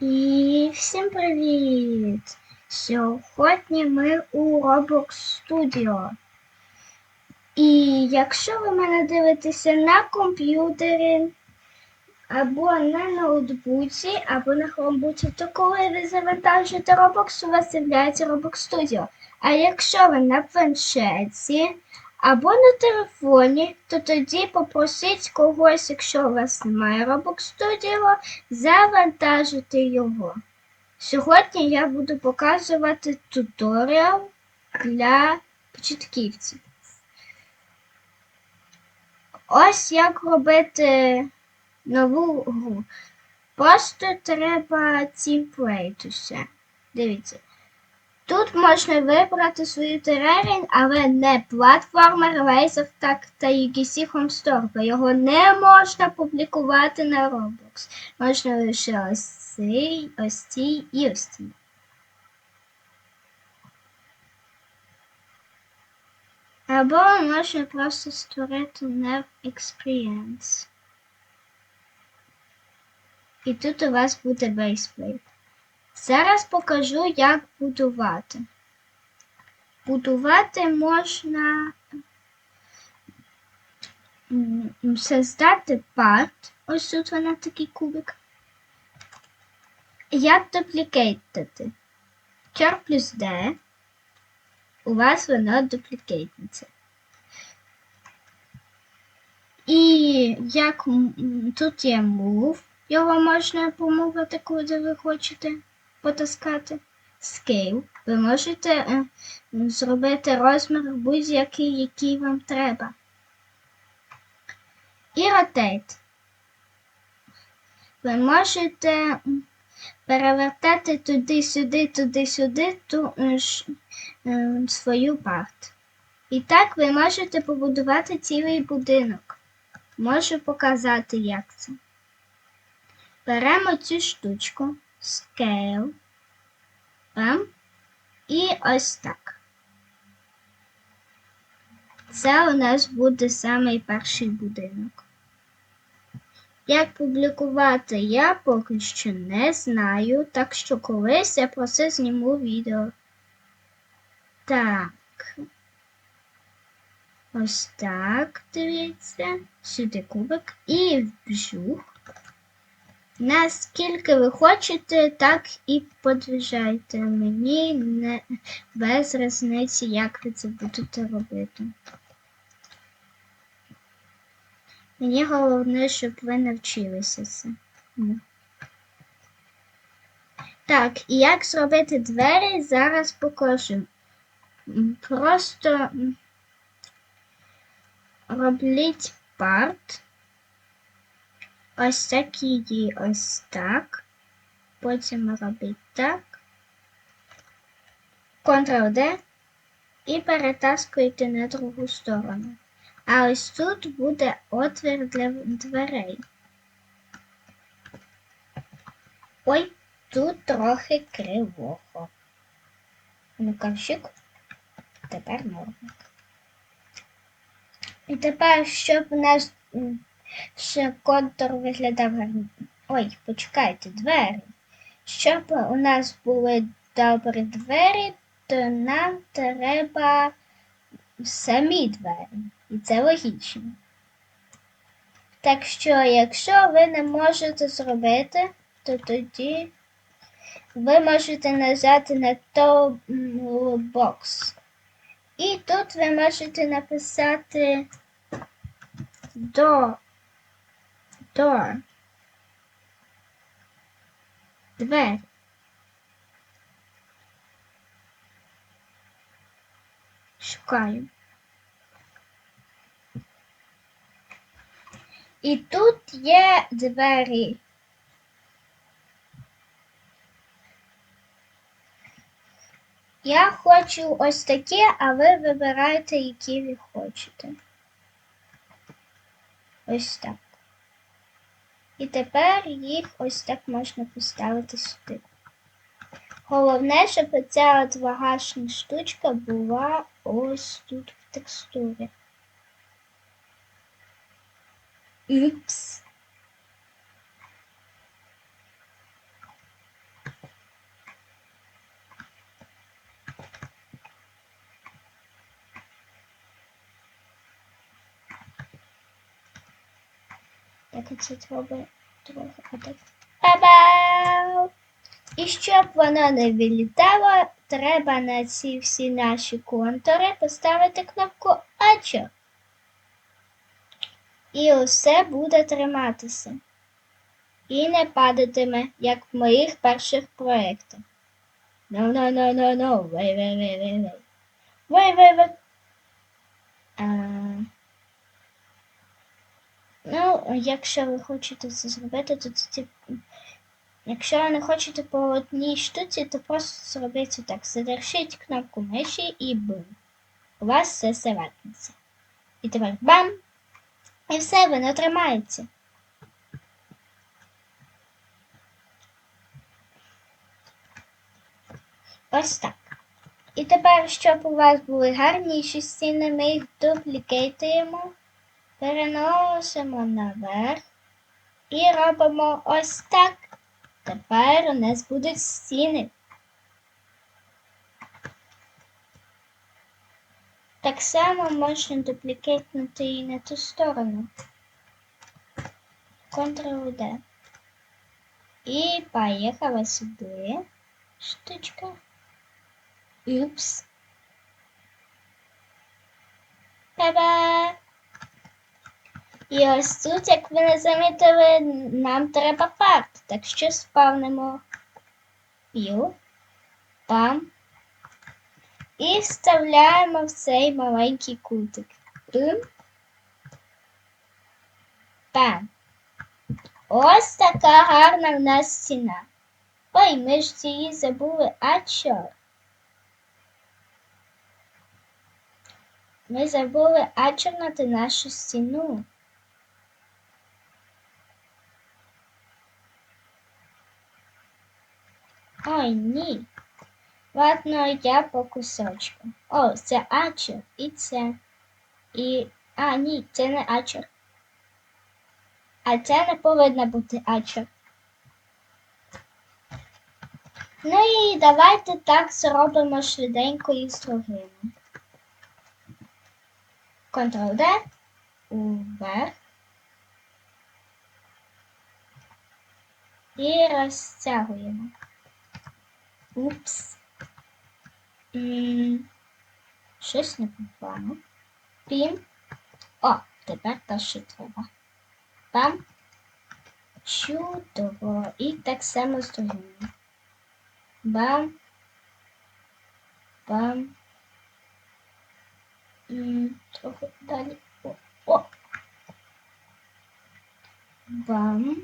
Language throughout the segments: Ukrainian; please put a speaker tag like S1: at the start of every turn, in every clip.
S1: І всім привіт! Сьогодні ми у Roblox Studio. І якщо ви мене дивитеся на комп'ютері або на ноутбуці, або на хромбуці, то коли ви завантажуєте Roblox, у вас з'являється Roblox Studio. А якщо ви на планшеті або на телефоні, то тоді попросіть когось, якщо у вас немає Roblox Studio, завантажити його. Сьогодні я буду показувати туторіал для початківців. Ось як робити нову гру. Просто треба тімплейтуся. Дивіться. Тут можна вибрати свою терерін, але не платформер, лейзер, так та UGC Home Store, бо його не можна публікувати на Roblox. Можна лише ось цей, ось цей і ось цей. Або можна просто створити Nerve Experience. І тут у вас буде бейсплейт. Зараз покажу, як будувати. Будувати можна создати парт. Ось тут вона такий кубик. Як дуплікейтити? Ctrl плюс D. У вас воно дуплікейтиться. І як тут є move, його можна помовити, куди ви хочете потаскати. Scale. Ви можете е, зробити розмір будь-який, який вам треба. І Rotate. Ви можете перевертати туди-сюди, туди-сюди ту е, свою парт. І так ви можете побудувати цілий будинок. Можу показати, як це. Беремо цю штучку, scale, бам, і ось так. Це у нас буде самий перший будинок. Як публікувати я поки що не знаю, так що колись я про це зніму відео. Так. Ось так, дивіться, сюди кубик і вжух. Наскільки ви хочете, так і подвижайте. Мені не без різниці, як ви це будете робити. Мені головне, щоб ви навчилися це. Так, і як зробити двері, зараз покажу. Просто робліть парт. Ось так її ось так. Потім робіть так. Ctrl-D і перетаскуйте на другу сторону. А ось тут буде отвір для дверей. Ой, тут трохи кривого. Ну, тепер норма. І тепер, щоб у нас ще контур виглядав гарно. Ой, почекайте, двері. Щоб у нас були добрі двері, то нам треба самі двері. І це логічно. Так що, якщо ви не можете зробити, то тоді ви можете нажати на Toolbox. І тут ви можете написати до door. Двері. Шукаю. І тут є двері. Я хочу ось такі, а ви вибираєте, які ви хочете. Ось так. І тепер їх ось так можна поставити сюди. Головне, щоб ця от вагашна штучка була ось тут в текстурі. Упс. Це треба трохи отак. І щоб воно не вилітало, треба на ці всі наші контури поставити кнопку Ачо. І усе буде триматися. І не падатиме, як в моїх перших проєктах. No, no, no, no, no. Вей, вей, вей, вей, вей. Вей, вей, вей. Ну, якщо ви хочете це зробити, то це Якщо ви не хочете по одній штуці, то просто зробіть так. Задержіть кнопку миші і бум. У вас все завернеться. І тепер бам! І все, воно тримається. Ось так. І тепер, щоб у вас були гарніші стіни, ми їх дуплікейтуємо, переносимо наверх і робимо ось так. Тепер у нас будуть стіни. Так само можна дуплікетнути і на ту сторону. Ctrl-D. І поїхала сюди. Штучка. Упс. Та-ба! І ось тут, як ви не замітили, нам треба парт. Так що спавнимо піл, пам і вставляємо в цей маленький кутик. Пим. Пам. Ось така гарна в нас стіна. Ой, ми ж її забули, а що? Ми забули ачернути нашу стіну. Ой, ні. Ладно, я по кусочку. О, це ачер і це. І. А, ні, це не ачер. А це не повинна бути ачер. Ну і давайте так зробимо швиденько і з другими. Ctrl-D, уверх. І розтягуємо. Упс. Щось не попало. Пім. О, тепер те, що треба. Пам. Чудово. І так само з другими. Бам. Бам. Трохи далі. О, о. Бам.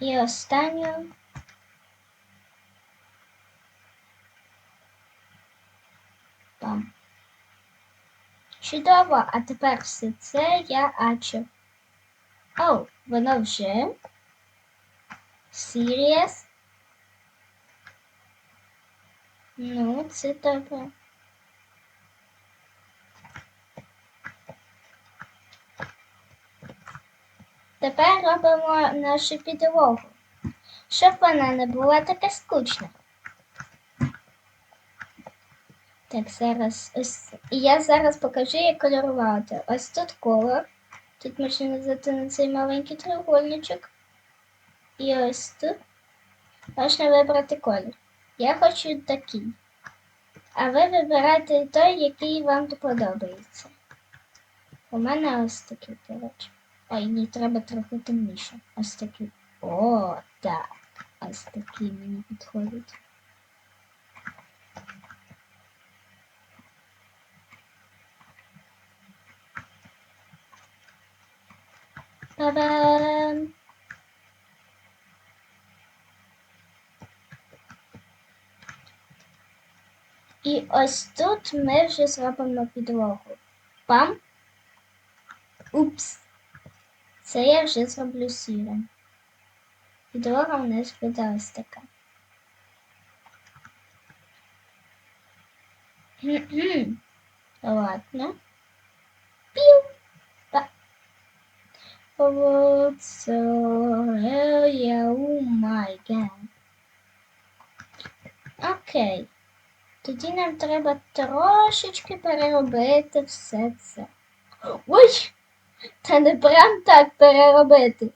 S1: І останню. Бам. Чудово, а тепер все це я ачу. О, воно вже. Serious. Ну, це добре. Тепер робимо нашу підлогу, щоб вона не була така скучна. Так, зараз ось. Я зараз покажу, як кольорувати. Ось тут колор. Тут можна нажати на цей маленький треугольничок. І ось тут можна вибрати колір. Я хочу такий. А ви вибирайте той, який вам подобається. У мене ось такий, коротше. Ой, ні, треба трохи темніше. Ось такий. О, так. Ось такий мені підходить. Та-дам! І ось тут ми вже зробимо підлогу. Пам. Упс. Це я вже зроблю сірим. Підлога в нас буде ось така. Ладно. Пів. Вот so я у май. Окей. Тоді нам треба трошечки переробити все це. Ой! Та не прям так переробити.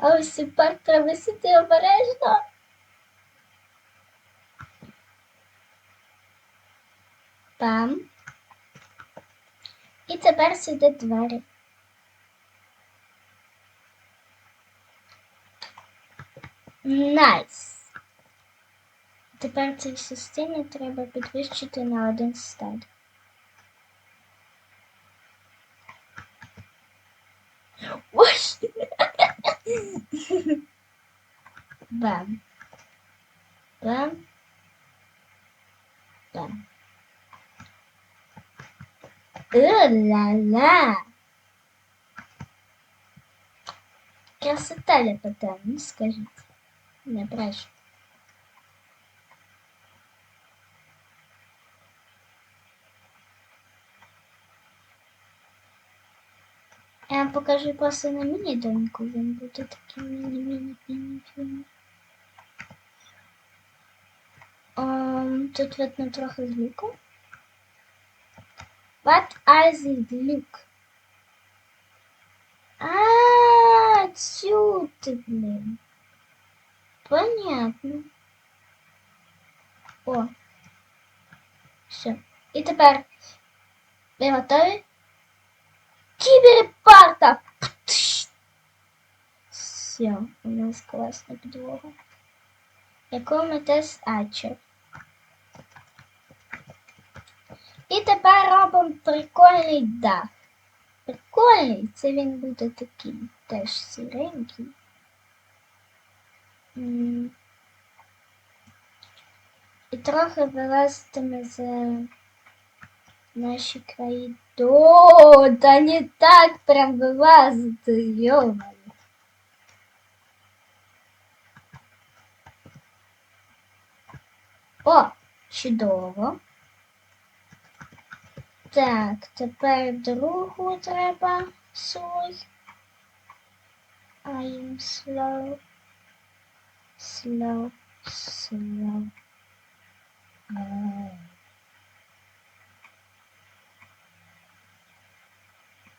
S1: А ось тепер треба сіти обережно. Там. І тепер сюди двері. Найс. Тепер цій частині треба підвищити на один стад. Ой! Бам. Бам. Бам. Ла-ла. Красота ляпота, ну скажіть. Не брешу. Я вам покажу просто на міні-домику, він буде такий міні-міні-міні-міні. Um, тут видно трохи звуку. What are the look? А, отсюда, блин. Понятно. О. Все. І тепер ви готові? Кіберпарта! Все, у нас класна підлога. Яку ми теж ачер. І тепер робимо прикольний дах. Прикольний, це він буде такий теж сіренький. І трохи вилазитиме за наші краї. О, та не так прям вилазити, йомаю. О, чудово. Так, тепер другу треба свой. I'm slow. Slow, slow. Ай.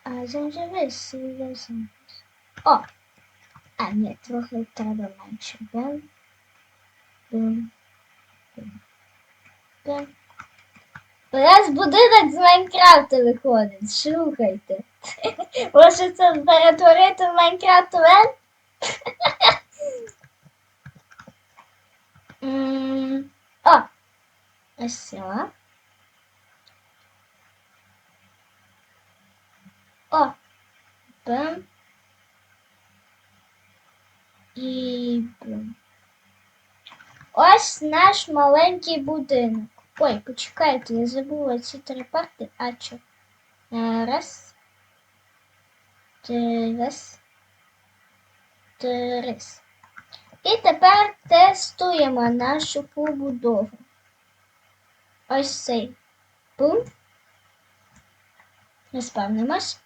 S1: А заживи серйозно. О! А, ні, трохи треба менше. Бем. Бем. Бем. Бем. У нас будинок з Майнкрафта виходить, слухайте. Може це перетворити в Майнкрафт Лен? О! Ось. О! Бем. І бем. Ось наш маленький будинок. Ой, почекайте, я забула ці три парти. А чо? Е, Раз. Раз. Три. І тепер тестуємо нашу побудову. Ось цей. Бум. Розпавнимось.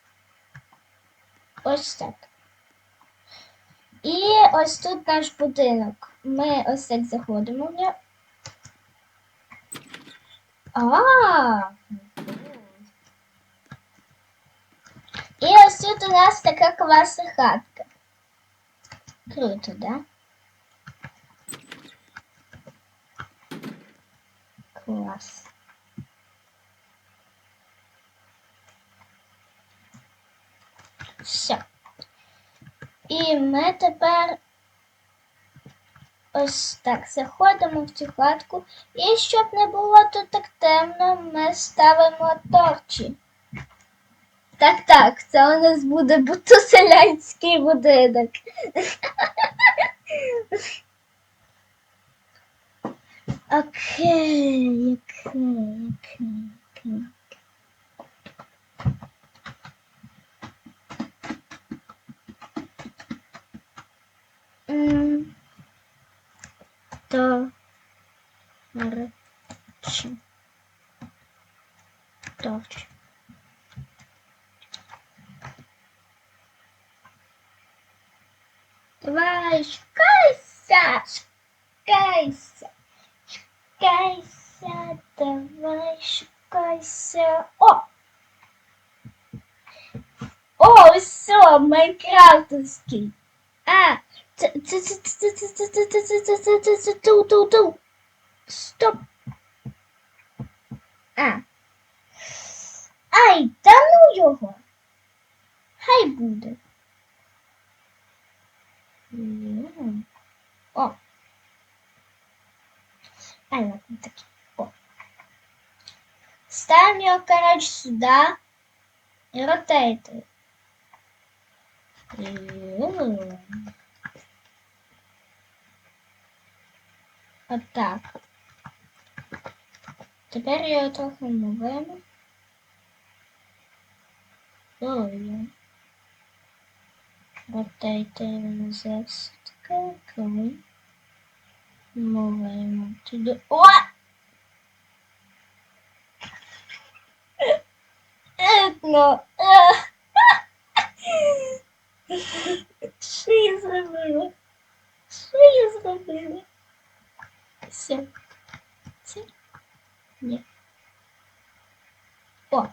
S1: Ось так. І ось тут наш будинок. Ми ось так заходимо в нього. А. І ось тут у нас така класна хатка. Круто, да? Клас. Все. І ми тепер ось так заходимо в цю хатку. І щоб не було тут так темно, ми ставимо торчі. Так, так, це у нас буде бутуселянський будинок. Окей, окей, окей, окей та речі. Кравч. Давай, шукайся, шукайся, шукайся, давай, шукайся. О! О, все, майнкрафтовский. А, Стоп. А. Ай, да ну його. Хай буде. О. Ай, ладно, таки. О. Ставим його, короче, сюда. И ротейты. И... так. Теперь ее трохи мовимо. Ой. Ротейти зараз таке, коли мовимо туди. О! Етно. Що я зробила? Що я зробила? Все. Все? Ні. О!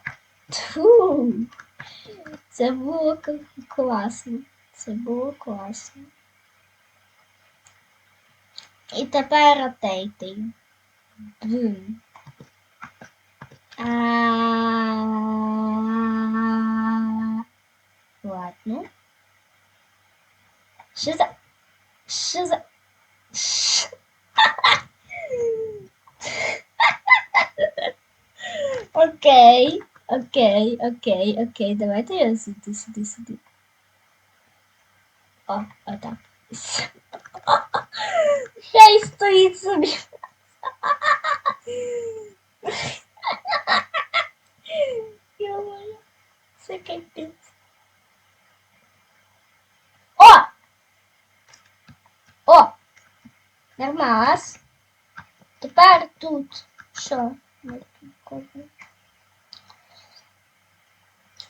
S1: Тьфу! Це було класно. Це було класно. І тепер ротейти. Бум. А. Ладно. Що за... Що за... Що? Окей, окей, окей, окей. Давайте я сюди, сюди, сюди. О, отак. Хай стоїть собі. Йо-моє, це капець. О! О! Нормас. Тепер тут що? Ми тут кладемо.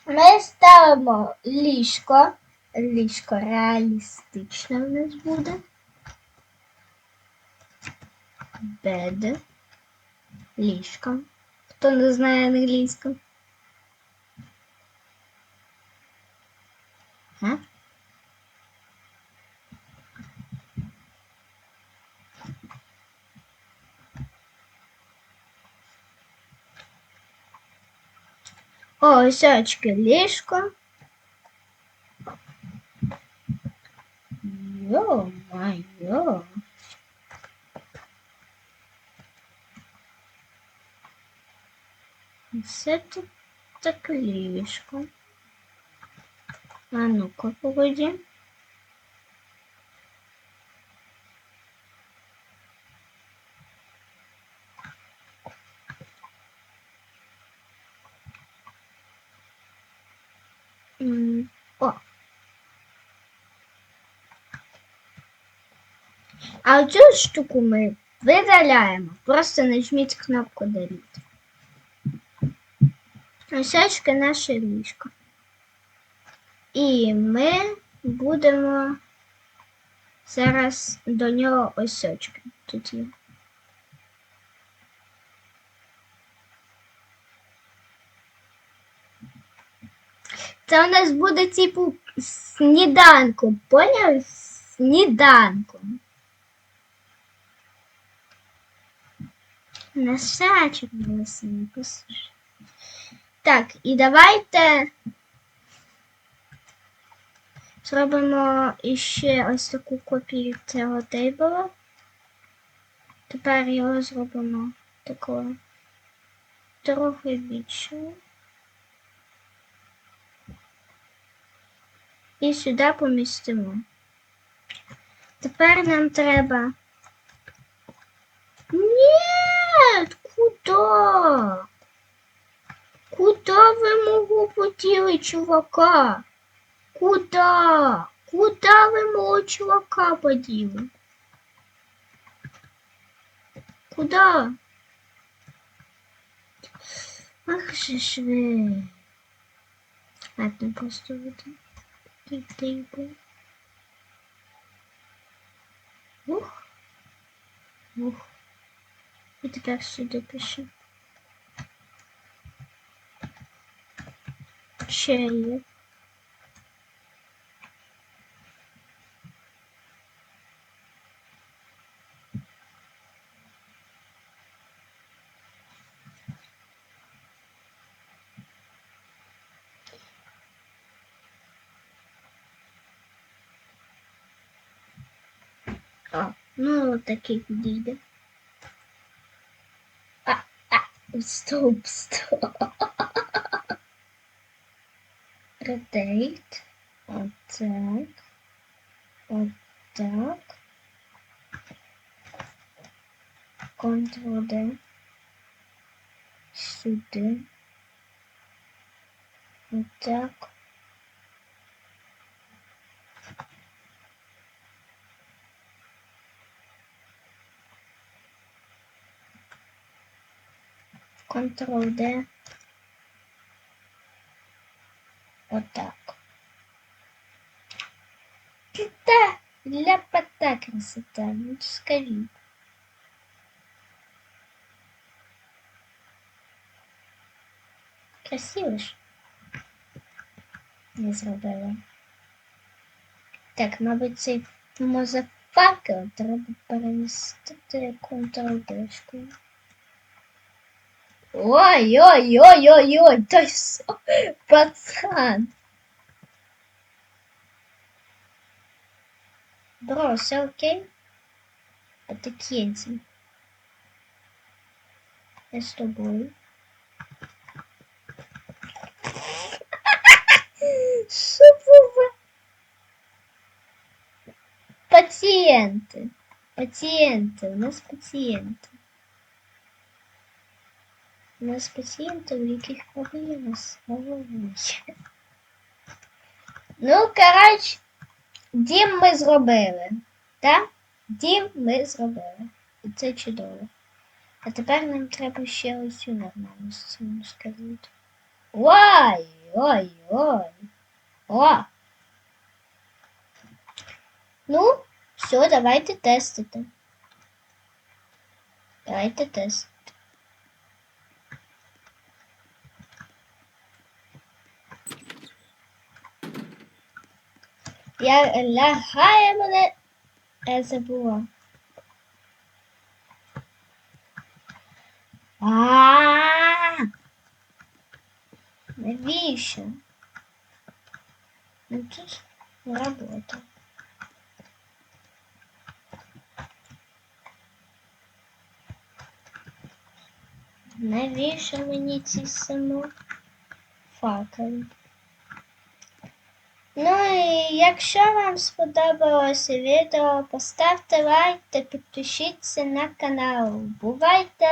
S1: Ми ставимо ліжко. Ліжко реалістичне в нас буде. Бед. Ліжко. Хто не знає англійську? А? осячки ліжко. Йо майо. Все тут так ліжко. А ну-ка, погоди. А цю штуку ми видаляємо. Просто нажміть кнопку Delete. Осячки наше ліжко. І ми будемо зараз до нього осьочки. Тут є. Це у нас буде типу сніданку. Поняв? Сніданком. Насачок голосом, послушай. Так, і давайте зробимо іще ось таку копію цього тейбла. Тепер його зробимо такого трохи більшого. І сюди помістимо. Тепер нам треба. Ні, Нет, куда? Куда вы могу потіли, чувака? Куда? Куда вы мого чувака поділи? Куда? Ах же ж ви. Ладно, просто вот так. Ух. Ух. І тепер сюди пишу. Ще є. А, ну такий підійде. А, а, стоп, стоп. Rotate. Отак. Отак. Ctrl-D. Сюди. Отак. Ctrl-D. Отак. Та, ляпота красота, ну скажіть. Красиво ж. Не зробила. Так, мабуть, цей мозафакер треба перенести Ctrl-D. Ой-ой-ой-ой-ой, той со, пацан. Бро, все окей? А ти кінці. Я з тобою. Що було? Пацієнти. Пацієнти, у нас пацієнти. У нас пацієнти, у яких проблеми з головою. Ну, коротше, дім ми зробили. Так? Дім ми зробили. І це чудово. А тепер нам треба ще ось цю нормальну сцену сказати. Ой, ой, ой. О! Ну, все, давайте тестити. Давайте тестити. Я лягає мене. Я забула. А. Навіщо? Ну тут робота. Навіщо мені ці самофакели? Ну і якщо вам сподобалося відео, поставте лайк та підпишіться на канал. Бувайте!